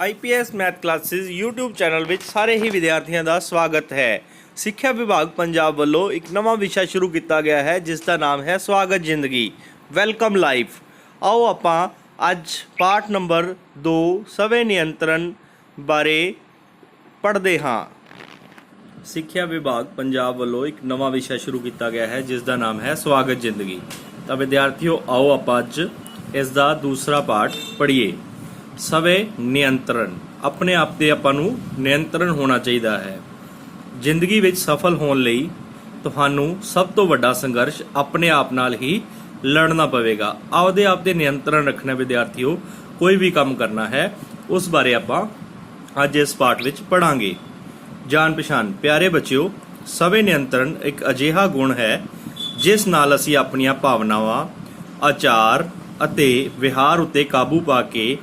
IPS math classes YouTube channel ਵਿੱਚ ਸਾਰੇ ਹੀ ਵਿਦਿਆਰਥੀਆਂ ਦਾ ਸਵਾਗਤ ਹੈ। ਸਿੱਖਿਆ ਵਿਭਾਗ ਪੰਜਾਬ ਵੱਲੋਂ ਇੱਕ ਨਵਾਂ ਵਿਸ਼ਾ ਸ਼ੁਰੂ ਕੀਤਾ ਗਿਆ ਹੈ, ਜਿਸ ਦਾ ਨਾਮ ਹੈ ਸਵਾਗਤ ਜ਼ਿੰਦਗੀ, ਵੈਲਕਮ ਲਾਈਫ। ਆਓ ਆਪਾਂ ਅੱਜ ਪਾਠ ਨੰਬਰ 2 ਸਵੈ ਨਿਯੰਤਰਣ ਬਾਰੇ ਪੜ੍ਹਦੇ ਹਾਂ। ਸਿੱਖਿਆ ਵਿਭਾਗ ਪੰਜਾਬ ਵੱਲੋਂ ਇੱਕ ਨਵਾਂ ਵਿਸ਼ਾ ਸ਼ੁਰੂ ਕੀਤਾ ਗਿਆ ਹੈ, ਜਿਸ ਦਾ ਨਾਮ ਹੈ ਸਵਾਗਤ ਜ਼ਿੰਦਗੀ। ਤਾਂ ਵਿਦਿਆਰਥੀਓ, ਆਓ ਆਪਾਂ ਅੱਜ ਇਸ ਦਾ ਦੂਸਰਾ ਪਾਠ ਪੜ੍ਹੀਏ। ਸਵੈ ਨਿਯੰਤਰਣ। ਆਪਣੇ ਆਪ ਤੇ ਆਪਾਂ ਨੂੰ ਨਿਯੰਤਰਣ ਹੋਣਾ ਚਾਹੀਦਾ ਹੈ। ਜ਼ਿੰਦਗੀ ਵਿੱਚ ਸਫਲ ਹੋਣ ਲਈ ਤੁਹਾਨੂੰ ਸਭ ਤੋਂ ਵੱਡਾ ਸੰਘਰਸ਼ ਆਪਣੇ ਆਪ ਨਾਲ ਹੀ ਲੜਨਾ ਪਵੇਗਾ। ਆਪਦੇ ਆਪ ਤੇ ਨਿਯੰਤਰਣ ਰੱਖਣਾ ਵਿਦਿਆਰਥੀਓ, ਕੋਈ ਵੀ ਕੰਮ ਕਰਨਾ ਹੈ, ਉਸ ਬਾਰੇ ਆਪਾਂ ਅੱਜ ਇਸ ਪਾਠ ਵਿੱਚ ਪੜਾਂਗੇ ਜਾਣ ਪਛਾਣ ਪਿਆਰੇ ਬੱਚਿਓ, ਸਵੈ ਨਿਯੰਤਰਣ ਇੱਕ ਅਜਿਹਾ ਗੁਣ ਹੈ, ਜਿਸ ਨਾਲ ਅਸੀਂ ਆਪਣੀਆਂ ਭਾਵਨਾਵਾਂ, ਆਚਾਰ ਅਤੇ ਵਿਹਾਰ ਉੱਤੇ ਕਾਬੂ ਪਾ ਕੇ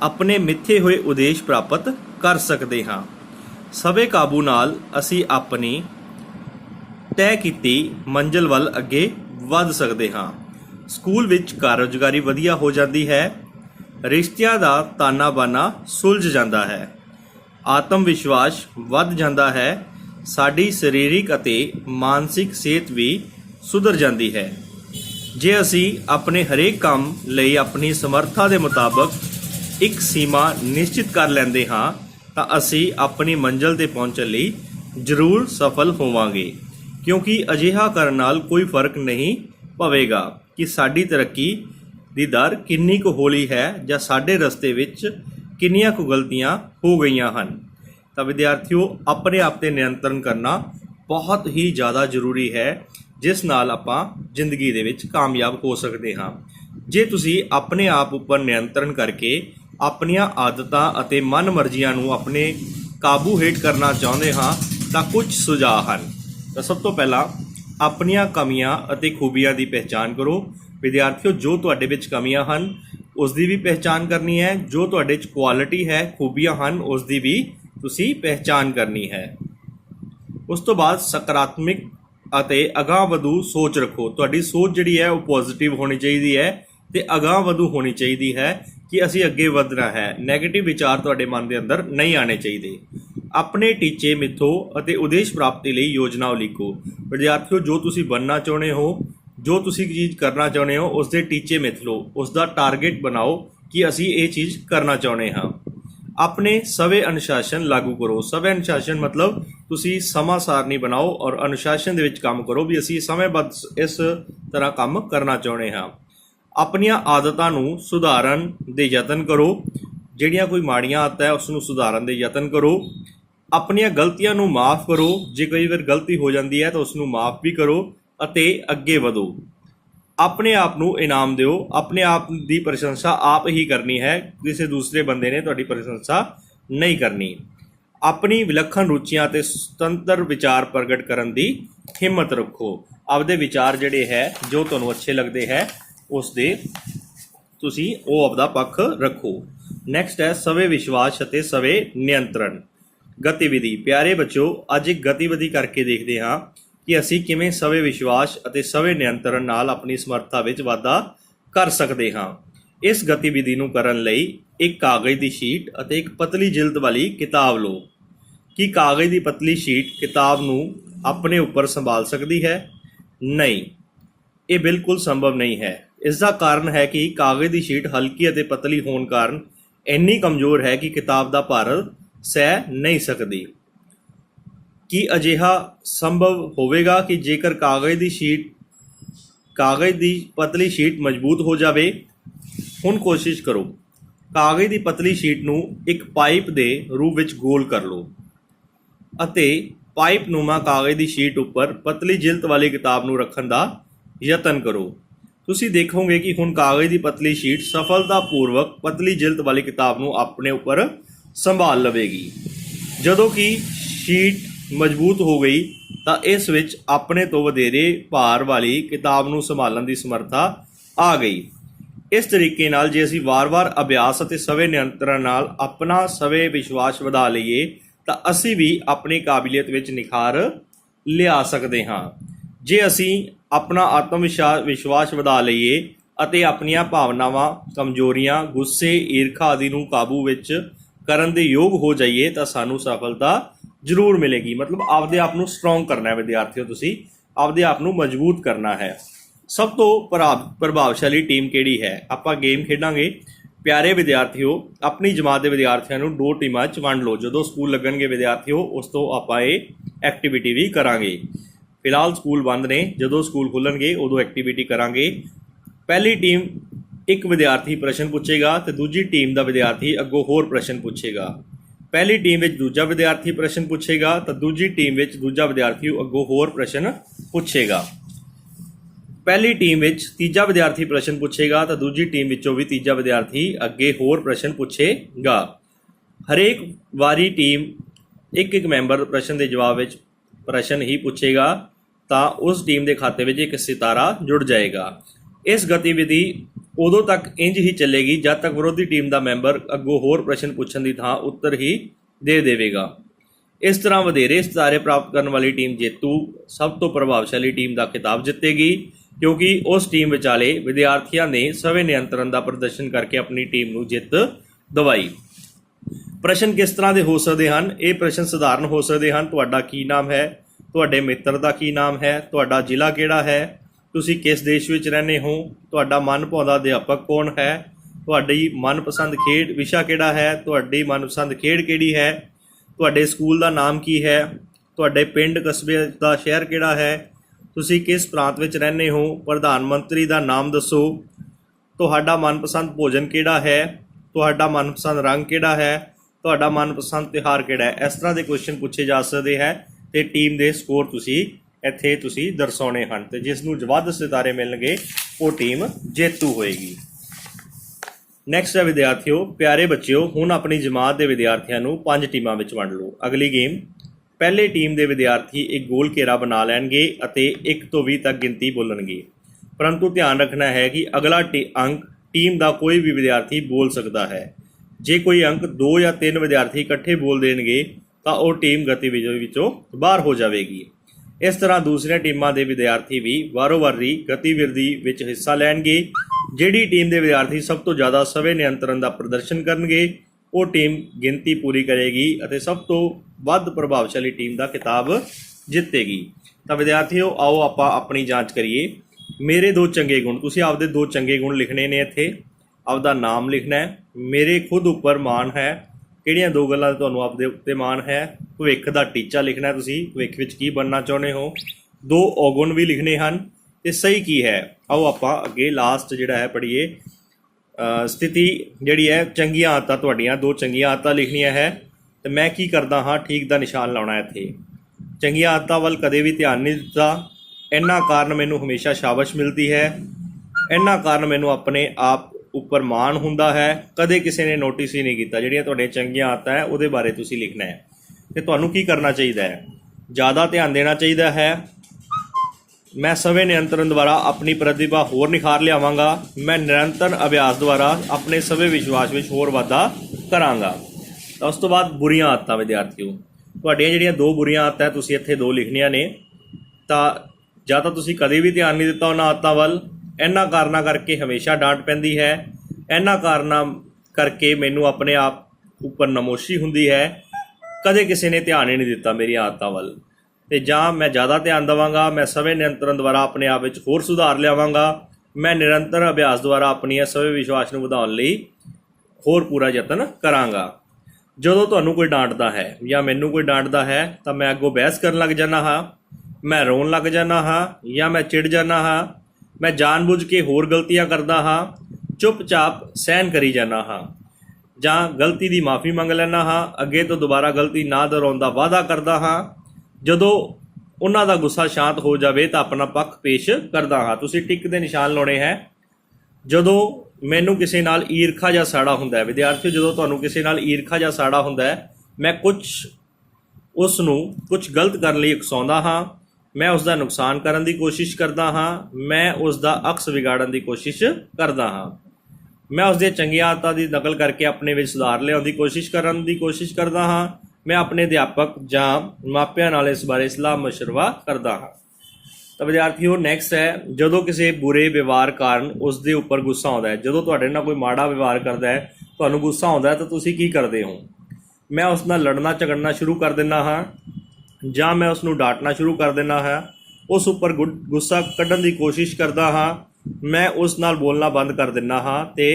ਆਪਣੇ ਮਿੱਥੇ ਹੋਏ ਉਦੇਸ਼ ਪ੍ਰਾਪਤ ਕਰ ਸਕਦੇ ਹਾਂ। ਸਵੈ ਕਾਬੂ ਨਾਲ ਅਸੀਂ ਆਪਣੀ ਤੈਅ ਕੀਤੀ ਮੰਜ਼ਿਲ ਵੱਲ ਅੱਗੇ ਵੱਧ ਸਕਦੇ ਹਾਂ। ਸਕੂਲ ਵਿੱਚ ਕਾਰਜਕਾਰੀ ਵਧੀਆ ਹੋ ਜਾਂਦੀ ਹੈ। ਰਿਸ਼ਤਿਆਂ ਦਾ ਤਾਨਾ ਬਾਨਾ ਸੁਲਝ ਜਾਂਦਾ ਹੈ। ਆਤਮ ਵਿਸ਼ਵਾਸ ਵੱਧ ਜਾਂਦਾ ਹੈ। ਸਾਡੀ ਸਰੀਰਕ ਅਤੇ ਮਾਨਸਿਕ ਸਿਹਤ ਵੀ ਸੁਧਰ ਜਾਂਦੀ ਹੈ। ਜੇ ਅਸੀਂ ਆਪਣੇ ਹਰੇਕ ਕੰਮ ਲਈ ਆਪਣੀ ਸਮਰੱਥਾ ਦੇ ਮੁਤਾਬਕ ਇੱਕ ਸੀਮਾ ਨਿਸ਼ਚਿਤ ਕਰ ਲੈਂਦੇ ਹਾਂ, ਤਾਂ ਅਸੀਂ ਆਪਣੀ ਮੰਜ਼ਿਲ ਤੇ ਪਹੁੰਚਣ ਲਈ ਜ਼ਰੂਰ ਸਫਲ ਹੋਵਾਂਗੇ, ਕਿਉਂਕਿ ਅਜਿਹਾ ਕਰਨ ਨਾਲ ਕੋਈ ਫ਼ਰਕ ਨਹੀਂ ਪਵੇਗਾ ਕਿ ਸਾਡੀ ਤਰੱਕੀ ਦੀ ਦਰ ਕਿੰਨੀ ਕੁ ਹੌਲੀ ਹੈ ਜਾਂ ਸਾਡੇ ਰਸਤੇ ਵਿੱਚ ਕਿੰਨੀਆਂ ਕੁ ਗਲਤੀਆਂ ਹੋ ਗਈਆਂ ਹਨ। ਤਾਂ ਵਿਦਿਆਰਥੀਓ, ਆਪਣੇ ਆਪ ਤੇ ਨਿਯੰਤਰਣ ਕਰਨਾ ਬਹੁਤ ਹੀ ਜ਼ਿਆਦਾ ਜ਼ਰੂਰੀ ਹੈ, ਜਿਸ ਨਾਲ ਆਪਾਂ ਜ਼ਿੰਦਗੀ ਦੇ ਵਿੱਚ ਕਾਮਯਾਬ ਹੋ ਸਕਦੇ ਹਾਂ। ਜੇ ਤੁਸੀਂ ਆਪਣੇ ਆਪ ਉੱਪਰ ਨਿਯੰਤਰਣ ਕਰਕੇ ਆਪਣੀਆਂ ਆਦਤਾਂ ਅਤੇ ਮਨ ਮਰਜ਼ੀਆਂ ਨੂੰ ਆਪਣੇ ਕਾਬੂ ਹੇਠ ਕਰਨਾ ਚਾਹੁੰਦੇ ਹਾਂ ਤਾਂ ਕੁਝ ਸੁਝਾਅ ਹਨ। ਤਾਂ ਸਭ ਤੋਂ ਪਹਿਲਾਂ ਆਪਣੀਆਂ ਕਮੀਆਂ ਅਤੇ ਖੂਬੀਆਂ ਦੀ ਪਹਿਚਾਣ ਕਰੋ। ਵਿਦਿਆਰਥੀਓ, ਜੋ ਤੁਹਾਡੇ ਵਿੱਚ ਕਮੀਆਂ ਹਨ ਉਸ ਦੀ ਵੀ ਪਹਿਚਾਣ ਕਰਨੀ ਹੈ। ਜੋ ਤੁਹਾਡੇ ਵਿੱਚ ਕੁਆਲਿਟੀ ਹੈ, ਖੂਬੀਆਂ ਹਨ ਉਸ ਦੀ ਵੀ ਤੁਸੀਂ ਪਹਿਚਾਣ ਕਰਨੀ ਹੈ। ਉਸ ਤੋਂ ਬਾਅਦ ਸਕਾਰਾਤਮਕ ਅਤੇ ਅਗਾਂਹਵਧੂ ਸੋਚ ਰੱਖੋ। ਤੁਹਾਡੀ ਸੋਚ ਜਿਹੜੀ ਹੈ, ਉਹ ਪੋਜ਼ਿਟਿਵ ਹੋਣੀ ਚਾਹੀਦੀ ਹੈ। ਤੇ ਅਗਾਂਹਵਧੂ ਹੋਣੀ ਚਾਹੀਦੀ ਹੈ ਕਿ ਅਸੀਂ ਅੱਗੇ ਵਧਣਾ ਹੈ। 네ਗੇਟਿਵ ਵਿਚਾਰ ਤੁਹਾਡੇ ਮਨ ਦੇ ਅੰਦਰ ਨਹੀਂ ਆਣੇ ਚਾਹੀਦੇ। ਆਪਣੇ ਟੀਚੇ ਮਿੱਥੋ ਅਤੇ ਉਦੇਸ਼ ਪ੍ਰਾਪਤੀ ਲਈ ਯੋਜਨਾ ਉਲੀਕੋ। ਵਿਦਿਆਰਥੀਓ, ਜੋ ਤੁਸੀਂ ਬਣਨਾ ਚਾਹੁੰਦੇ ਹੋ, ਜੋ ਤੁਸੀਂ ਚੀਜ਼ ਕਰਨਾ ਚਾਹੁੰਦੇ ਹੋ, ਉਸ ਦੇ ਟੀਚੇ ਮਿੱਥ ਲਓ। ਉਸ ਦਾ ਟਾਰਗੇਟ ਬਣਾਓ ਕਿ ਅਸੀਂ ਇਹ ਚੀਜ਼ ਕਰਨਾ ਚਾਹੁੰਦੇ ਹਾਂ। ਆਪਣੇ ਸਵੇ ਅਨੁਸ਼ਾਸਨ ਲਾਗੂ ਕਰੋ। ਸਵੇ ਅਨੁਸ਼ਾਸਨ ਮਤਲਬ ਤੁਸੀਂ ਸਮਾਂ ਸਾਰਣੀ ਬਣਾਓ ਔਰ ਅਨੁਸ਼ਾਸਨ ਦੇ ਵਿੱਚ ਕੰਮ ਕਰੋ ਵੀ ਅਸੀਂ ਸਮੇਂਬੱਧ ਇਸ ਤਰ੍ਹਾਂ ਕੰਮ ਕਰਨਾ ਚਾਹੁੰਦੇ ਹਾਂ। ਆਪਣੀਆਂ ਆਦਤਾਂ ਨੂੰ ਸੁਧਾਰਨ ਦੇ ਯਤਨ ਕਰੋ। ਜਿਹੜੀਆਂ ਕੋਈ ਮਾੜੀਆਂ ਆਦਤਾਂ ਹੈ ਉਸ ਨੂੰ ਸੁਧਾਰਨ ਦੇ ਯਤਨ ਕਰੋ। ਆਪਣੀਆਂ ਗਲਤੀਆਂ ਨੂੰ ਮਾਫ ਕਰੋ। ਜੇ ਕਈ ਵਾਰ ਗਲਤੀ ਹੋ ਜਾਂਦੀ ਹੈ ਤਾਂ ਉਸ ਨੂੰ ਮਾਫ ਵੀ ਕਰੋ ਅਤੇ ਅੱਗੇ ਵਧੋ। ਆਪਣੇ ਆਪ ਨੂੰ ਇਨਾਮ ਦਿਓ। ਆਪਣੇ ਆਪ ਦੀ ਪ੍ਰਸ਼ੰਸਾ ਆਪ ਹੀ ਕਰਨੀ ਹੈ। ਕਿਸੇ ਦੂਸਰੇ ਬੰਦੇ ਨੇ ਤੁਹਾਡੀ ਪ੍ਰਸ਼ੰਸਾ ਨਹੀਂ ਕਰਨੀ। ਆਪਣੀ ਵਿਲੱਖਣ ਰੁਚੀਆਂ ਤੇ ਸੁਤੰਤਰ ਵਿਚਾਰ ਪ੍ਰਗਟ ਕਰਨ ਦੀ ਹਿੰਮਤ ਰੱਖੋ। ਆਪਦੇ ਵਿਚਾਰ ਜਿਹੜੇ ਹੈ, ਜੋ ਤੁਹਾਨੂੰ ਅੱਛੇ ਲੱਗਦੇ ਹੈ ਉਸ ਦੇ ਤੁਸੀਂ ਉਹ ਆਪਦਾ ਪੱਖ ਰੱਖੋ। ਨੈਕਸਟ ਹੈ ਸਵੇ ਵਿਸ਼ਵਾਸ ਅਤੇ ਸਵੇ ਨਿਯੰਤਰਣ। ਗਤੀਵਿਧੀ। ਪਿਆਰੇ ਬੱਚੋ ਅੱਜ ਇੱਕ ਗਤੀਵਿਧੀ ਕਰਕੇ ਦੇਖਦੇ ਹਾਂ ਕਿ ਅਸੀਂ ਕਿਵੇਂ ਸਵੇ ਵਿਸ਼ਵਾਸ ਅਤੇ ਸਵੇ ਨਿਯੰਤਰਣ ਨਾਲ ਆਪਣੀ ਸਮਰੱਥਾ ਵਿੱਚ ਵਾਧਾ ਕਰ ਸਕਦੇ ਹਾਂ। ਇਸ ਗਤੀਵਿਧੀ ਨੂੰ ਕਰਨ ਲਈ ਇੱਕ ਕਾਗਜ਼ ਦੀ ਸ਼ੀਟ ਅਤੇ ਇੱਕ ਪਤਲੀ ਜਿਲਦ ਵਾਲੀ ਕਿਤਾਬ ਲਓ। ਕੀ ਕਾਗਜ਼ ਦੀ ਪਤਲੀ ਸ਼ੀਟ ਕਿਤਾਬ ਨੂੰ ਆਪਣੇ ਉੱਪਰ ਸੰਭਾਲ ਸਕਦੀ ਹੈ? ਨਹੀਂ। ਇਹ ਬਿਲਕੁਲ ਸੰਭਵ ਨਹੀਂ ਹੈ। ਇਸ ਦਾ ਕਾਰਨ ਹੈ ਕਿ ਕਾਗਜ਼ ਦੀ ਸ਼ੀਟ ਹਲਕੀ ਅਤੇ ਪਤਲੀ ਹੋਣ ਕਾਰਨ ਇੰਨੀ ਕਮਜ਼ੋਰ ਹੈ ਕਿ ਕਿਤਾਬ ਦਾ ਭਾਰ ਸਹਿ ਨਹੀਂ ਸਕਦੀ। ਕੀ ਅਜਿਹਾ ਸੰਭਵ ਹੋਵੇਗਾ ਕਿ ਜੇਕਰ ਕਾਗਜ਼ ਦੀ ਸ਼ੀਟ, ਕਾਗਜ਼ ਦੀ ਪਤਲੀ ਸ਼ੀਟ ਮਜ਼ਬੂਤ ਹੋ ਜਾਵੇ? ਹੁਣ ਕੋਸ਼ਿਸ਼ ਕਰੋ। ਕਾਗਜ਼ ਦੀ ਪਤਲੀ ਸ਼ੀਟ ਨੂੰ ਇੱਕ ਪਾਈਪ ਦੇ ਰੂਪ ਵਿੱਚ ਗੋਲ ਕਰ ਲਓ ਅਤੇ ਪਾਈਪ ਨੂਮਾ ਕਾਗਜ਼ ਦੀ ਸ਼ੀਟ ਉੱਪਰ ਪਤਲੀ ਜਿਲਦ ਵਾਲੀ ਕਿਤਾਬ ਨੂੰ ਰੱਖਣ ਦਾ ਯਤਨ ਕਰੋ। ਤੁਸੀਂ ਦੇਖੋਗੇ ਕਿ ਹੁਣ ਕਾਗਜ਼ ਦੀ ਪਤਲੀ ਸ਼ੀਟ ਸਫਲਤਾਪੂਰਵਕ ਪਤਲੀ ਜਿਲਦ ਵਾਲੀ ਕਿਤਾਬ ਨੂੰ ਆਪਣੇ ਉੱਪਰ ਸੰਭਾਲ ਲਵੇਗੀ। ਜਦੋਂ ਕਿ ਸ਼ੀਟ ਮਜ਼ਬੂਤ ਹੋ ਗਈ, ਤਾਂ ਇਸ ਵਿੱਚ ਆਪਣੇ ਤੋਂ ਵਧੇਰੇ ਭਾਰ ਵਾਲੀ ਕਿਤਾਬ ਨੂੰ ਸੰਭਾਲਣ ਦੀ ਸਮਰੱਥਾ ਆ ਗਈ। ਇਸ ਤਰੀਕੇ ਨਾਲ ਜੇ ਅਸੀਂ ਵਾਰ-ਵਾਰ ਅਭਿਆਸ ਅਤੇ ਸਵੈ ਨਿਯੰਤਰਣ ਨਾਲ ਆਪਣਾ ਸਵੈ ਵਿਸ਼ਵਾਸ ਵਧਾ ਲਈਏ, ਤਾਂ ਅਸੀਂ ਵੀ ਆਪਣੀ ਕਾਬਲੀਅਤ ਵਿੱਚ ਨਿਖਾਰ ਲਿਆ ਸਕਦੇ ਹਾਂ। ਜੇ ਅਸੀਂ ਆਪਣਾ ਆਤਮ ਵਿਸ਼ਾ- ਵਿਸ਼ਵਾਸ ਵਧਾ ਲਈਏ ਅਤੇ ਆਪਣੀਆਂ ਭਾਵਨਾਵਾਂ, ਕਮਜ਼ੋਰੀਆਂ, ਗੁੱਸੇ, ਈਰਖਾ ਆਦਿ ਨੂੰ ਕਾਬੂ ਵਿੱਚ ਕਰਨ ਦੇ ਯੋਗ ਹੋ ਜਾਈਏ ਤਾਂ ਸਾਨੂੰ ਸਫਲਤਾ ਜ਼ਰੂਰ ਮਿਲੇਗੀ। ਮਤਲਬ ਆਪਦੇ ਆਪ ਨੂੰ ਸਟਰੋਂਗ ਕਰਨਾ ਹੈ ਵਿਦਿਆਰਥੀਓ ਤੁਸੀਂ। ਆਪਦੇ ਆਪ ਨੂੰ ਮਜ਼ਬੂਤ ਕਰਨਾ ਹੈ। ਸਭ ਤੋਂ ਪ੍ਰਭਾਵ- ਪ੍ਰਭਾਵਸ਼ਾਲੀ ਟੀਮ ਕਿਹੜੀ ਹੈ? ਆਪਾਂ ਗੇਮ ਖੇਡਾਂਗੇ। ਪਿਆਰੇ ਵਿਦਿਆਰਥੀਓ, ਆਪਣੀ ਜਮਾਤ ਦੇ ਵਿਦਿਆਰਥੀਆਂ ਨੂੰ ਦੋ ਟੀਮਾਂ 'ਚ ਵੰਡ ਲਓ। ਜਦੋਂ ਸਕੂਲ ਲੱਗਣਗੇ ਵਿਦਿਆਰਥੀਓ, ਉਸ ਤੋਂ ਆਪਾਂ ਇਹ ਐਕਟੀਵਿਟੀ ਵੀ ਕਰਾਂਗੇ। ਫਿਲਹਾਲ ਸਕੂਲ ਬੰਦ ਨੇ। ਜਦੋਂ ਸਕੂਲ ਖੁੱਲਣਗੇ, ਉਦੋਂ ਐਕਟੀਵਿਟੀ ਕਰਾਂਗੇ। ਪਹਿਲੀ ਟੀਮ ਇੱਕ ਵਿਦਿਆਰਥੀ ਪ੍ਰਸ਼ਨ ਪੁੱਛੇਗਾ ਤੇ ਦੂਜੀ ਟੀਮ ਦਾ ਵਿਦਿਆਰਥੀ ਅੱਗੋਂ ਹੋਰ ਪ੍ਰਸ਼ਨ ਪੁੱਛੇਗਾ। ਪਹਿਲੀ ਟੀਮ ਵਿੱਚ ਦੂਜਾ ਵਿਦਿਆਰਥੀ ਪ੍ਰਸ਼ਨ ਪੁੱਛੇਗਾ ਤਾਂ ਦੂਜੀ ਟੀਮ ਵਿੱਚ ਦੂਜਾ ਵਿਦਿਆਰਥੀ ਅੱਗੋਂ ਹੋਰ ਪ੍ਰਸ਼ਨ ਪੁੱਛੇਗਾ। ਪਹਿਲੀ ਟੀਮ ਵਿੱਚ ਤੀਜਾ ਵਿਦਿਆਰਥੀ ਪ੍ਰਸ਼ਨ ਪੁੱਛੇਗਾ ਤਾਂ ਦੂਜੀ ਟੀਮ ਵਿੱਚੋਂ ਵੀ ਤੀਜਾ ਵਿਦਿਆਰਥੀ ਅੱਗੇ ਹੋਰ ਪ੍ਰਸ਼ਨ ਪੁੱਛੇਗਾ। ਹਰੇਕ ਵਾਰੀ ਟੀਮ ਇੱਕ ਇੱਕ ਮੈਂਬਰ ਪ੍ਰਸ਼ਨ ਦੇ ਜਵਾਬ ਵਿੱਚ ਪ੍ਰਸ਼ਨ ਹੀ ਪੁੱਛੇਗਾ, ਤਾਂ ਉਸ ਟੀਮ ਦੇ ਖਾਤੇ ਵਿੱਚ ਇੱਕ ਸਿਤਾਰਾ ਜੁੜ ਜਾਏਗਾ। ਇਸ ਗਤੀਵਿਧੀ ਉਦੋਂ ਤੱਕ ਇੰਜ ਹੀ ਚੱਲੇਗੀ ਜਦ ਤੱਕ ਵਿਰੋਧੀ ਟੀਮ ਦਾ ਮੈਂਬਰ ਅੱਗੋਂ ਹੋਰ ਪ੍ਰਸ਼ਨ ਪੁੱਛਣ ਦੀ ਥਾਂ ਉੱਤਰ ਹੀ ਦੇ ਦੇਵੇਗਾ। ਇਸ ਤਰ੍ਹਾਂ ਵਧੇਰੇ ਸਿਤਾਰੇ ਪ੍ਰਾਪਤ ਕਰਨ ਵਾਲੀ ਟੀਮ ਜੇਤੂ ਸਭ ਤੋਂ ਪ੍ਰਭਾਵਸ਼ਾਲੀ ਟੀਮ ਦਾ ਖਿਤਾਬ ਜਿੱਤੇਗੀ, ਕਿਉਂਕਿ ਉਸ ਟੀਮ ਵਿਚਾਲੇ ਵਿਦਿਆਰਥੀਆਂ ਨੇ ਸਵੈ ਨਿਯੰਤਰਣ ਦਾ ਪ੍ਰਦਰਸ਼ਨ ਕਰਕੇ ਆਪਣੀ ਟੀਮ ਨੂੰ ਜਿੱਤ ਦਵਾਈ। ਪ੍ਰਸ਼ਨ ਕਿਸ ਤਰ੍ਹਾਂ ਦੇ ਹੋ ਸਕਦੇ ਹਨ? ਇਹ ਪ੍ਰਸ਼ਨ ਸਧਾਰਨ ਹੋ ਸਕਦੇ ਹਨ। ਤੁਹਾਡਾ ਕੀ ਨਾਮ ਹੈ? ਤੁਹਾਡੇ ਮਿੱਤਰ ਦਾ ਕੀ ਨਾਮ ਹੈ? ਤੁਹਾਡਾ ਜ਼ਿਲ੍ਹਾ ਕਿਹੜਾ ਹੈ? ਤੁਸੀਂ ਕਿਸ ਦੇਸ਼ ਵਿੱਚ ਰਹਿੰਦੇ ਹੋ? ਤੁਹਾਡਾ ਮਨਪਾਉਂਦਾ ਅਧਿਆਪਕ ਕੌਣ ਹੈ? ਤੁਹਾਡੀ ਮਨਪਸੰਦ ਖੇਡ ਵਿਸ਼ਾ ਕਿਹੜਾ ਹੈ? ਤੁਹਾਡੀ ਮਨਪਸੰਦ ਖੇਡ ਕਿਹੜੀ ਹੈ? ਤੁਹਾਡੇ ਸਕੂਲ ਦਾ ਨਾਮ ਕੀ ਹੈ? ਤੁਹਾਡੇ ਪਿੰਡ ਕਸਬੇ ਦਾ ਸ਼ਹਿਰ ਕਿਹੜਾ ਹੈ? ਤੁਸੀਂ ਕਿਸ ਪ੍ਰਾਂਤ ਵਿੱਚ ਰਹਿੰਦੇ ਹੋ? ਪ੍ਰਧਾਨ ਮੰਤਰੀ ਦਾ ਨਾਮ ਦੱਸੋ। ਤੁਹਾਡਾ ਮਨਪਸੰਦ ਭੋਜਨ ਕਿਹੜਾ ਹੈ? ਤੁਹਾਡਾ ਮਨਪਸੰਦ ਰੰਗ ਕਿਹੜਾ ਹੈ? ਤੁਹਾਡਾ ਮਨਪਸੰਦ ਤਿਉਹਾਰ ਕਿਹੜਾ ਹੈ? ਇਸ ਤਰ੍ਹਾਂ ਦੇ ਕੁਐਸਚਨ ਪੁੱਛੇ ਜਾ ਸਕਦੇ ਹੈ ਤੇ ਟੀਮ ਦੇ ਸਕੋਰ ਤੁਸੀਂ ਇੱਥੇ ਤੁਸੀਂ ਦਰਸਾਉਣੇ ਹਨ ਤੇ ਜਿਸ ਨੂੰ ਵੱਧ ਸਿਤਾਰੇ ਮਿਲਣਗੇ, ਉਹ ਟੀਮ ਜੇਤੂ ਹੋਏਗੀ। ਨੈਕਸਟ ਹੈ ਵਿਦਿਆਰਥੀਓ, ਪਿਆਰੇ ਬੱਚਿਓ, ਹੁਣ ਆਪਣੀ ਜਮਾਤ ਦੇ ਵਿਦਿਆਰਥੀਆਂ ਨੂੰ ਪੰਜ ਟੀਮਾਂ ਵਿੱਚ ਵੰਡ ਲਓ। ਅਗਲੀ ਗੇਮ ਪਹਿਲੇ ਟੀਮ ਦੇ ਵਿਦਿਆਰਥੀ ਇੱਕ ਗੋਲ ਘੇਰਾ ਬਣਾ ਲੈਣਗੇ ਅਤੇ 1 ਤੋਂ 20 ਤੱਕ ਗਿਣਤੀ ਬੋਲਣਗੇ। ਪਰੰਤੂ ਧਿਆਨ ਰੱਖਣਾ ਹੈ ਕਿ ਅਗਲਾ ਟੀ- ਅੰਕ ਟੀਮ ਦਾ ਕੋਈ ਵੀ ਵਿਦਿਆਰਥੀ ਬੋਲ ਸਕਦਾ ਹੈ। ਜੇ ਕੋਈ ਅੰਕ 2 ਜਾਂ 3 ਵਿਦਿਆਰਥੀ ਇਕੱਠੇ ਬੋਲ ਦੇਣਗੇ, ਤਾਂ ਉਹ ਟੀਮ ਗਤੀਵਿਧੀ ਵਿੱਚੋਂ ਬਾਹਰ ਹੋ ਜਾਵੇਗੀ। ਇਸ ਤਰ੍ਹਾਂ ਦੂਸਰੀਆਂ ਟੀਮਾਂ ਦੇ ਵਿਦਿਆਰਥੀ ਵੀ ਵਾਰੋ-ਵਾਰੀ ਗਤੀਵਿਧੀ ਵਿੱਚ ਹਿੱਸਾ ਲੈਣਗੇ, ਜਿਹੜੀ ਟੀਮ ਦੇ ਵਿਦਿਆਰਥੀ ਸਭ ਤੋਂ ਜ਼ਿਆਦਾ ਸਵੈ ਨਿਯੰਤਰਣ ਦਾ ਪ੍ਰਦਰਸ਼ਨ ਕਰਨਗੇ, ਉਹ ਟੀਮ ਗਿਣਤੀ ਪੂਰੀ ਕਰੇਗੀ ਅਤੇ ਸਭ ਤੋਂ ਵੱਧ ਪ੍ਰਭਾਵਸ਼ਾਲੀ ਟੀਮ ਦਾ ਖਿਤਾਬ ਜਿੱਤੇਗੀ। ਤਾਂ ਵਿਦਿਆਰਥੀਓ, ਆਓ ਆਪਾਂ ਆਪਣੀ ਜਾਂਚ ਕਰੀਏ। ਮੇਰੇ ਦੋ ਚੰਗੇ ਗੁਣ, ਤੁਸੀਂ ਆਪਦੇ ਦੋ ਚੰਗੇ ਗੁਣ ਲਿਖਣੇ ਨੇ ਇੱਥੇ। ਆਪਦਾ ਨਾਮ ਲਿਖਣਾ ਹੈ। ਮੇਰੇ ਖੁਦ ਉੱਪਰ ਮਾਣ ਹੈ। ਕਿਹੜੀਆਂ ਦੋ ਗੱਲਾਂ ਦਾ ਤੁਹਾਨੂੰ ਆਪਦੇ ਉੱਤੇ ਮਾਣ ਹੈ? ਭਵਿੱਖ ਦਾ ਟੀਚਾ ਲਿਖਣਾ ਤੁਸੀਂ। ਭਵਿੱਖ ਵਿੱਚ ਕੀ ਬਣਨਾ ਚਾਹੁੰਦੇ ਹੋ? ਦੋ ਔਗੁਣ ਵੀ ਲਿਖਣੇ ਹਨ। ਤੇ ਸਹੀ ਕੀ ਹੈ? ਆਓ ਆਪਾਂ ਅੱਗੇ ਲਾਸਟ ਜਿਹੜਾ ਹੈ ਪੜ੍ਹੀਏ। ਸਥਿਤੀ ਜਿਹੜੀ ਹੈ, ਚੰਗੀਆਂ ਆਦਤਾਂ ਤੁਹਾਡੀਆਂ। ਦੋ ਚੰਗੀਆਂ ਆਦਤਾਂ ਲਿਖਣੀਆਂ ਹੈ। ਤੇ ਮੈਂ ਕੀ ਕਰਦਾ ਹਾਂ? ਠੀਕ ਦਾ ਨਿਸ਼ਾਨ ਲਾਉਣਾ ਹੈ ਇੱਥੇ। ਚੰਗੀਆਂ ਆਦਤਾਂ ਵੱਲ ਕਦੇ ਵੀ ਧਿਆਨ ਨਹੀਂ ਦਿੱਤਾ। ਇਹਨਾਂ ਕਾਰਨ ਮੈਨੂੰ ਹਮੇਸ਼ਾ ਸ਼ਾਬਾਸ਼ ਮਿਲਦੀ ਹੈ। ਇਹਨਾਂ ਕਾਰਨ ਮੈਨੂੰ ਆਪਣੇ ਆਪ ਉੱਪਰ ਮਾਣ ਹੁੰਦਾ ਹੈ, ਕਦੇ ਕਿਸੇ ਨੇ ਨੋਟਿਸ ਹੀ ਨਹੀਂ ਕੀਤਾ। ਜਿਹੜੀਆਂ ਤੁਹਾਡੀਆਂ ਚੰਗੀਆਂ ਆਦਤਾਂ ਹੈ, ਉਹਦੇ ਬਾਰੇ ਤੁਸੀਂ ਲਿਖਣਾ ਹੈ। ਤੇ ਤੁਹਾਨੂੰ ਕੀ ਕਰਨਾ ਚਾਹੀਦਾ ਹੈ? ਜ਼ਿਆਦਾ ਧਿਆਨ ਦੇਣਾ ਚਾਹੀਦਾ ਹੈ। ਮੈਂ ਸਵੈ ਨਿਯੰਤਰਣ ਦੁਆਰਾ ਆਪਣੀ ਪ੍ਰਤਿਭਾ ਹੋਰ ਨਿਖਾਰ ਲਿਆਵਾਂਗਾ। ਮੈਂ ਨਿਰੰਤਰ ਅਭਿਆਸ ਦੁਆਰਾ ਆਪਣੇ ਸਵੈ ਵਿਸ਼ਵਾਸ ਵਿੱਚ ਹੋਰ ਵਾਧਾ ਕਰਾਂਗਾ। ਤਾਂ ਉਸ ਤੋਂ ਬਾਅਦ ਬੁਰੀਆਂ ਆਦਤਾਂ, ਵਿਦਿਆਰਥੀਓ। ਤੁਹਾਡੀਆਂ ਜਿਹੜੀਆਂ ਦੋ ਬੁਰੀਆਂ ਆਦਤਾਂ ਤੁਸੀਂ ਇੱਥੇ ਦੋ ਲਿਖਣੀਆਂ ਨੇ। ਤਾਂ ਜਾਂ ਤਾਂ ਤੁਸੀਂ ਕਦੇ ਵੀ ਧਿਆਨ ਨਹੀਂ ਦਿੱਤਾ ਉਹਨਾਂ ਆਦਤਾਂ ਵੱਲ ਇਹਨਾਂ ਕਾਰਨਾਂ ਕਰਕੇ ਹਮੇਸ਼ਾ ਡਾਂਟ ਪੈਂਦੀ ਹੈ। ਇਹਨਾਂ ਕਾਰਨਾਂ ਕਰਕੇ ਮੈਨੂੰ ਆਪਣੇ ਆਪ ਉੱਪਰ ਨਮੋਸ਼ੀ ਹੁੰਦੀ ਹੈ। ਕਦੇ ਕਿਸੇ ਨੇ ਧਿਆਨ ਹੀ ਨਹੀਂ ਦਿੱਤਾ ਮੇਰੀ ਆਦਤਾਂ ਵੱਲ। ਤੇ ਜਾਂ ਮੈਂ ਜ਼ਿਆਦਾ ਧਿਆਨ ਦੇਵਾਂਗਾ, ਮੈਂ ਸਵੈ ਨਿਯੰਤਰਣ ਦੁਆਰਾ ਆਪਣੇ ਆਪ ਵਿੱਚ ਹੋਰ ਸੁਧਾਰ ਲਿਆਵਾਂਗਾ, ਮੈਂ ਨਿਰੰਤਰ ਅਭਿਆਸ ਦੁਆਰਾ ਆਪਣੀਆਂ ਸਵੈ ਵਿਸ਼ਵਾਸ ਨੂੰ ਵਧਾਉਣ ਲਈ ਹੋਰ ਪੂਰਾ ਯਤਨ ਕਰਾਂਗਾ। ਜਦੋਂ ਤੁਹਾਨੂੰ ਕੋਈ ਡਾਂਟਦਾ ਹੈ ਜਾਂ ਮੈਨੂੰ ਕੋਈ ਡਾਂਟਦਾ ਹੈ, ਤਾਂ ਮੈਂ ਅੱਗੋਂ ਬਹਿਸ ਕਰਨ ਲੱਗ ਜਾਂਦਾ ਹਾਂ, ਮੈਂ ਰੋਣ ਲੱਗ ਜਾਂਦਾ ਹਾਂ ਜਾਂ ਮੈਂ ਚਿੜ ਜਾਂਦਾ ਹਾਂ। ਮੈਂ ਜਾਣਬੁੱਝ ਕੇ ਹੋਰ ਗਲਤੀਆਂ ਕਰਦਾ ਹਾਂ, ਚੁੱਪਚਾਪ ਸਹਿਨ ਕਰੀ ਜਾਂਦਾ ਹਾਂ। ਜਾਂ ਗਲਤੀ ਦੀ ਮਾਫੀ ਮੰਗ ਲੈਣਾ ਹਾਂ, ਅੱਗੇ ਤੋਂ ਦੁਬਾਰਾ ਗਲਤੀ ਨਾ ਦੁਹਰਾਉਣ ਦਾ ਵਾਅਦਾ ਕਰਦਾ ਹਾਂ। ਜਦੋਂ ਉਹਨਾਂ ਦਾ ਗੁੱਸਾ ਸ਼ਾਂਤ ਹੋ ਜਾਵੇ ਤਾਂ ਆਪਣਾ ਪੱਖ ਪੇਸ਼ ਕਰਦਾ ਹਾਂ। ਤੁਸੀਂ ਟਿਕ ਦੇ ਨਿਸ਼ਾਨ ਲਾਉਣੇ ਹੈ। ਜਦੋਂ ਮੈਨੂੰ ਕਿਸੇ ਨਾਲ ਈਰਖਾ ਜਾਂ ਸਾੜਾ ਹੁੰਦਾ ਹੈ, ਵਿਦਿਆਰਥੀਓ, ਜਦੋਂ ਤੁਹਾਨੂੰ ਕਿਸੇ ਨਾਲ ਈਰਖਾ ਜਾਂ ਸਾੜਾ ਹੁੰਦਾ ਹੈ, ਮੈਂ ਕੁਝ ਉਸ ਨੂੰ ਕੁਝ ਗਲਤ ਕਰਨ ਲਈ ਉਕਸਾਉਂਦਾ ਹਾਂ। ਮੈਂ ਉਸ ਦਾ ਨੁਕਸਾਨ ਕਰਨ ਦੀ ਕੋਸ਼ਿਸ਼ ਕਰਦਾ ਹਾਂ, ਮੈਂ ਉਸ ਦਾ ਅਕਸ ਵਿਗਾੜਨ ਦੀ ਕੋਸ਼ਿਸ਼ ਕਰਦਾ ਹਾਂ। ਮੈਂ ਉਸ ਦੀਆਂ ਚੰਗੀਆਂ ਆਦਤਾਂ ਦੀ ਨਕਲ ਕਰਕੇ ਆਪਣੇ ਵਿੱਚ ਸੁਧਾਰ ਲਿਆਉਣ ਦੀ ਕੋਸ਼ਿਸ਼ ਕਰਨ ਦੀ ਕੋਸ਼ਿਸ਼ ਕਰਦਾ ਹਾਂ। ਮੈਂ ਆਪਣੇ ਅਧਿਆਪਕ ਜਾਂ ਮਾਪਿਆਂ ਨਾਲ ਇਸ ਬਾਰੇ ਸਲਾਹ ਮਸ਼ਵਰਾ ਕਰਦਾ ਹਾਂ। ਤਾਂ ਵਿਦਿਆਰਥੀਓ ਨੈਕਸਟ ਹੈ। ਜਦੋਂ ਕਿਸੇ ਬੁਰੇ ਵਿਵਹਾਰ ਕਾਰਨ ਉਸ ਦੇ ਉੱਪਰ ਗੁੱਸਾ ਆਉਂਦਾ ਹੈ, ਜਦੋਂ ਤੁਹਾਡੇ ਨਾਲ ਕੋਈ ਮਾੜਾ ਵਿਵਹਾਰ ਕਰਦਾ ਹੈ, ਤੁਹਾਨੂੰ ਗੁੱਸਾ ਆਉਂਦਾ ਹੈ, ਤਾਂ ਤੁਸੀਂ ਕੀ ਕਰਦੇ ਹੋ? ਮੈਂ ਉਸ ਨਾਲ ਲੜਨਾ ਝਗੜਨਾ ਸ਼ੁਰੂ ਕਰ ਦਿੰਦਾ ਹਾਂ। ਜਾਂ ਮੈਂ ਉਸ ਨੂੰ ਡਾਂਟਣਾ ਸ਼ੁਰੂ ਕਰ ਦਿੰਦਾ ਹਾਂ ਉਸ ਉੱਪਰ ਗੁ- ਗੁੱਸਾ ਕੱਢਣ ਦੀ ਕੋਸ਼ਿਸ਼ ਕਰਦਾ ਹਾਂ ਮੈਂ ਉਸ ਨਾਲ ਬੋਲਣਾ ਬੰਦ ਕਰ ਦਿੰਦਾ ਹਾਂ ਤੇ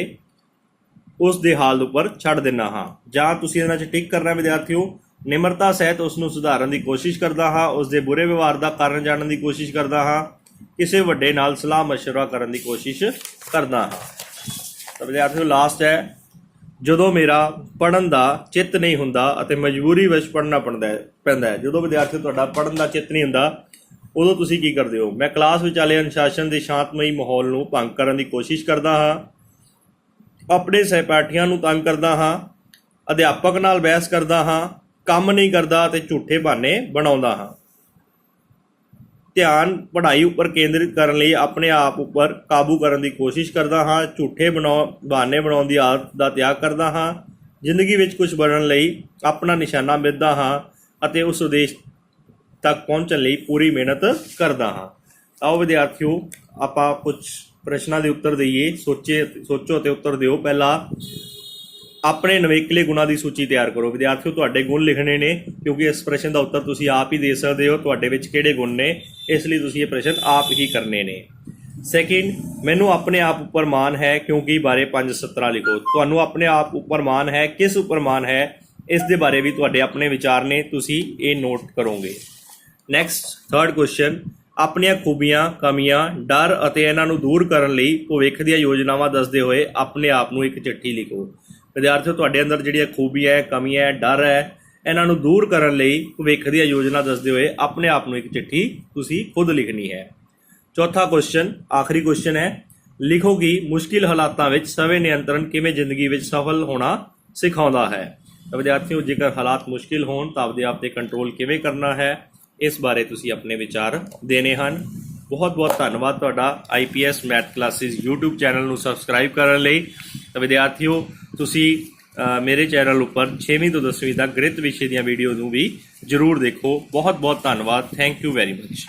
ਉਸ ਦੇ ਹਾਲ ਉੱਪਰ ਛੱਡ ਦਿੰਦਾ ਹਾਂ ਜਾਂ ਤੁਸੀਂ ਇਹਨਾਂ 'ਚ ਟਿਕ ਕਰਨਾ ਵਿਦਿਆਰਥੀਓ ਨਿਮਰਤਾ ਸਹਿਤ ਉਸ ਨੂੰ ਸੁਧਾਰਨ ਦੀ ਕੋਸ਼ਿਸ਼ ਕਰਦਾ ਹਾਂ ਉਸ ਦੇ ਬੁਰੇ ਵਿਵਹਾਰ ਦਾ ਕਾਰਨ ਜਾਣਨ ਦੀ ਕੋਸ਼ਿਸ਼ ਕਰਦਾ ਹਾਂ ਕਿਸੇ ਵੱਡੇ ਨਾਲ ਸਲਾਹ مشورہ ਕਰਨ ਦੀ ਕੋਸ਼ਿਸ਼ ਕਰਦਾ ਹਾਂ ਤਾਂ ਵਿਦਿਆਰਥੀਓ ਲਾਸਟ ਹੈ ਜਦੋਂ ਮੇਰਾ ਪੜਨ ਦਾ ਚਿੱਤ ਨਹੀਂ ਹੁੰਦਾ ਅਤੇ ਮਜਬੂਰੀ ਵਿੱਚ ਪੜਨਾ ਪੈਂਦਾ ਪੈਂਦਾ ਹੈ। ਜਦੋਂ ਵਿਦਿਆਰਥੀ ਤੁਹਾਡਾ ਪੜਨ ਦਾ ਚਿੱਤ ਨਹੀਂ ਹੁੰਦਾ, ਉਦੋਂ ਤੁਸੀਂ ਕੀ ਕਰਦੇ ਹੋ? ਮੈਂ ਕਲਾਸ ਵਿੱਚ ਵਾਲੇ ਅਨੁਸ਼ਾਸਨ ਦੇ ਸ਼ਾਂਤਮਈ ਮਾਹੌਲ ਨੂੰ ਭੰਗ ਕਰਨ ਦੀ ਕੋਸ਼ਿਸ਼ ਕਰਦਾ ਹਾਂ। ਆਪਣੇ ਸਹਿਪਾਠੀਆਂ ਨੂੰ ਤੰਗ ਕਰਦਾ ਹਾਂ। ਅਧਿਆਪਕ ਨਾਲ ਬਹਿਸ ਕਰਦਾ ਹਾਂ। ਕੰਮ ਨਹੀਂ ਕਰਦਾ ਤੇ ਝੂਠੇ ਬਹਾਨੇ ਬਣਾਉਂਦਾ ਹਾਂ। ਧਿਆਨ ਪੜ੍ਹਾਈ ਉੱਪਰ ਕੇਂਦਰਿਤ ਕਰਨ ਲਈ ਆਪਣੇ ਆਪ ਉੱਪਰ ਕਾਬੂ ਕਰਨ ਦੀ ਕੋਸ਼ਿਸ਼ ਕਰਦਾ ਹਾਂ, ਝੂਠੇ ਬਣਾਉ, ਬਹਾਨੇ ਬਣਾਉਣ ਦੀ ਆਦਤ ਦਾ ਤਿਆਗ ਕਰਦਾ ਹਾਂ, ਜ਼ਿੰਦਗੀ ਵਿੱਚ ਕੁਝ ਬਣਨ ਲਈ ਆਪਣਾ ਨਿਸ਼ਾਨਾ ਮਿੱਧਦਾ ਹਾਂ ਅਤੇ ਉਸ ਉਦੇਸ਼ ਤੱਕ ਪਹੁੰਚਣ ਲਈ ਪੂਰੀ ਮਿਹਨਤ ਕਰਦਾ ਹਾਂ। ਆਓ ਵਿਦਿਆਰਥੀਓ, ਆਪਾਂ ਕੁਝ ਪ੍ਰਸ਼ਨਾਂ ਦੇ ਉੱਤਰ ਦਈਏ। ਸੋਚੇ, ਸੋਚੋ ਤੇ ਉੱਤਰ ਦਿਓ। ਪਹਿਲਾ ਆਪਣੇ ਨਵੇਕਲੇ ਗੁਣਾਂ ਦੀ ਸੂਚੀ ਤਿਆਰ ਕਰੋ। ਵਿਦਿਆਰਥੀਓ, ਤੁਹਾਡੇ ਗੁਣ ਲਿਖਣੇ ਨੇ, ਕਿਉਂਕਿ ਇਸ ਪ੍ਰਸ਼ਨ ਦਾ ਉੱਤਰ ਤੁਸੀਂ ਆਪ ਹੀ ਦੇ ਸਕਦੇ ਹੋ, ਤੁਹਾਡੇ ਵਿੱਚ ਕਿਹੜੇ ਗੁਣ ਨੇ, ਇਸ ਲਈ ਤੁਸੀਂ ਇਹ ਪ੍ਰਸ਼ਨ ਆਪ ਹੀ ਕਰਨੇ ਨੇ। ਸੈਕਿੰਡ ਮੈਨੂੰ ਆਪਣੇ ਆਪ ਉੱਪਰ ਮਾਣ ਹੈ, ਕਿਉਂਕਿ ਬਾਰੇ ਪੰਜ ਸਤਰਾਂ ਲਿਖੋ। ਤੁਹਾਨੂੰ ਆਪਣੇ ਆਪ ਉੱਪਰ ਮਾਣ ਹੈ, ਕਿਸ ਉੱਪਰ ਮਾਣ ਹੈ, ਇਸ ਦੇ ਬਾਰੇ ਵੀ ਤੁਹਾਡੇ ਆਪਣੇ ਵਿਚਾਰ ਨੇ, ਤੁਸੀਂ ਇਹ ਨੋਟ ਕਰੋਗੇ। ਨੈਕਸਟ ਥਰਡ ਕੁਐਸਚਨ ਆਪਣੀਆਂ ਖੂਬੀਆਂ, ਕਮੀਆਂ, ਡਰ ਅਤੇ ਇਹਨਾਂ ਨੂੰ ਦੂਰ ਕਰਨ ਲਈ ਭਵਿੱਖ ਦੀਆਂ ਯੋਜਨਾਵਾਂ ਦੱਸਦੇ ਹੋਏ ਆਪਣੇ ਆਪ ਨੂੰ ਇੱਕ ਚਿੱਠੀ ਲਿਖੋ। ਵਿਦਿਆਰਥੀਓ, ਤੁਹਾਡੇ ਅੰਦਰ ਜਿਹੜੀਆਂ ਖੂਬੀਆਂ ਹੈ ਕਮੀਆਂ ਹੈ, ਡਰ ਹੈ, ਇਹਨਾਂ ਨੂੰ ਦੂਰ ਕਰਨ ਲਈ ਭਵਿੱਖ ਦੀਆਂ ਯੋਜਨਾ ਦੱਸਦੇ ਹੋਏ ਆਪਣੇ ਆਪ ਨੂੰ ਇੱਕ ਚਿੱਠੀ ਤੁਸੀਂ ਖੁਦ ਲਿਖਣੀ ਹੈ। ਚੌਥਾ ਕੁਐਸਚਨ ਆਖਰੀ ਕੁਐਸਚਨ ਹੈ, ਲਿਖੋ ਕਿ ਮੁਸ਼ਕਿਲ ਹਾਲਾਤਾਂ ਵਿੱਚ ਸਵੈ ਨਿਯੰਤਰਣ ਕਿਵੇਂ ਜ਼ਿੰਦਗੀ ਵਿੱਚ ਸਫਲ ਹੋਣਾ ਸਿਖਾਉਂਦਾ ਹੈ। ਤਾਂ ਵਿਦਿਆਰਥੀਓ, ਜੇਕਰ ਹਾਲਾਤ ਮੁਸ਼ਕਿਲ ਹੋਣ, ਤਾਂ ਆਪਦੇ ਆਪ ਤੇ ਕੰਟਰੋਲ ਕਿਵੇਂ ਕਰਨਾ ਹੈ, ਇਸ ਬਾਰੇ ਤੁਸੀਂ ਆਪਣੇ ਵਿਚਾਰ ਦੇਣੇ ਹਨ। ਬਹੁਤ ਬਹੁਤ ਧੰਨਵਾਦ ਤੁਹਾਡਾ IPS math classes YouTube channel ਨੂੰ ਸਬਸਕ੍ਰਾਈਬ ਕਰਨ ਲਈ। ਤਾਂ ਵਿਦਿਆਰਥੀਓ ਤੁਸੀਂ ਮੇਰੇ ਚੈਨਲ ਉੱਪਰ 6ਵੀਂ ਤੋਂ 10ਵੀਂ ਤੱਕ ਗਣਿਤ ਵਿਸ਼ੇ ਦੀਆਂ ਵੀਡੀਓ ਨੂੰ ਵੀ ਜਰੂਰ ਦੇਖੋ। ਬਹੁਤ ਬਹੁਤ ਧੰਨਵਾਦ। Thank you very much